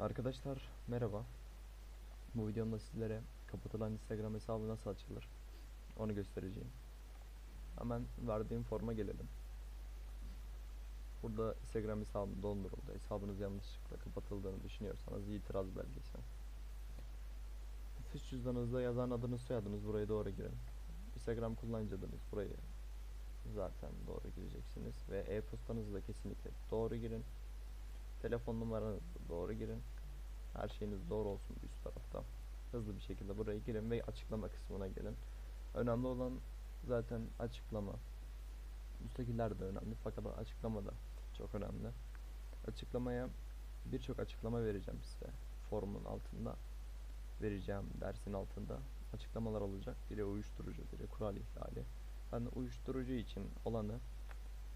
Arkadaşlar merhaba. Bu videomda sizlere kapatılan Instagram hesabı nasıl açılır onu göstereceğim. Hemen verdiğim forma gelelim. Burada Instagram hesabım donduruldu. Hesabınız yanlışlıkla kapatıldığını düşünüyorsanız itiraz belgesi. Nüfus cüzdanınızda yazan adınız soyadınız buraya doğru girin. Instagram kullanıcı adınız burayı zaten doğru gireceksiniz ve e-postanızı da kesinlikle doğru girin. Telefon numaranızı doğru girin. Her şeyiniz doğru olsun üst tarafta. Hızlı bir şekilde buraya girin ve açıklama kısmına gelin. Önemli olan zaten açıklama. Üsttekiler de önemli fakat açıklama da çok önemli. Açıklamaya birçok açıklama vereceğim size. Formun altında vereceğim dersin altında açıklamalar olacak. Biri uyuşturucu, biri kural ihlali. Ben uyuşturucu için olanı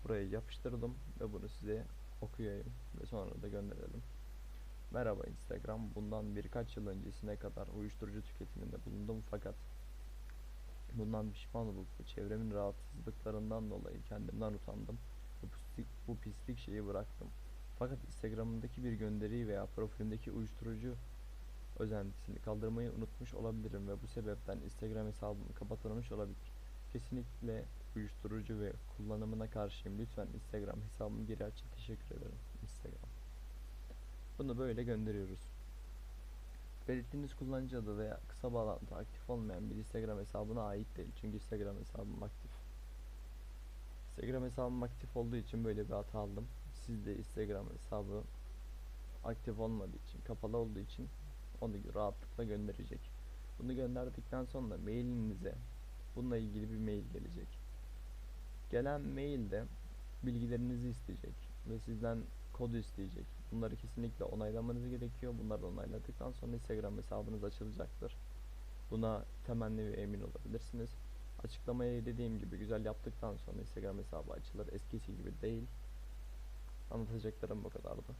buraya yapıştırdım ve bunu size okuyayım ve sonra da gönderelim. Merhaba Instagram. Bundan birkaç yıl öncesine kadar uyuşturucu tüketiminde bulundum fakat bundan pişman olup çevremin rahatsızlıklarından dolayı kendimden utandım. Bu pislik, bu pislik şeyi bıraktım. Fakat Instagram'daki bir gönderiyi veya profilimdeki uyuşturucu özentisini kaldırmayı unutmuş olabilirim ve bu sebepten Instagram hesabım kapatılmış olabilir. Kesinlikle uyuşturucu ve kullanımına karşıyım. Lütfen Instagram hesabımı geri aç. Teşekkür ederim. Instagram. Bunu böyle gönderiyoruz. Belirttiğiniz kullanıcı adı veya kısa bağlantı aktif olmayan bir Instagram hesabına ait değil. Çünkü Instagram hesabım aktif. Instagram hesabım aktif olduğu için böyle bir hata aldım. Siz de Instagram hesabı aktif olmadığı için, kapalı olduğu için onu rahatlıkla gönderecek. Bunu gönderdikten sonra mailinize bununla ilgili bir mail gelecek. Gelen mailde bilgilerinizi isteyecek ve sizden kodu isteyecek. Bunları kesinlikle onaylamanız gerekiyor. Bunları onayladıktan sonra Instagram hesabınız açılacaktır. Buna temenni ve emin olabilirsiniz. Açıklamayı dediğim gibi güzel yaptıktan sonra Instagram hesabı açılır. Eskisi gibi değil. Anlatacaklarım bu kadardı.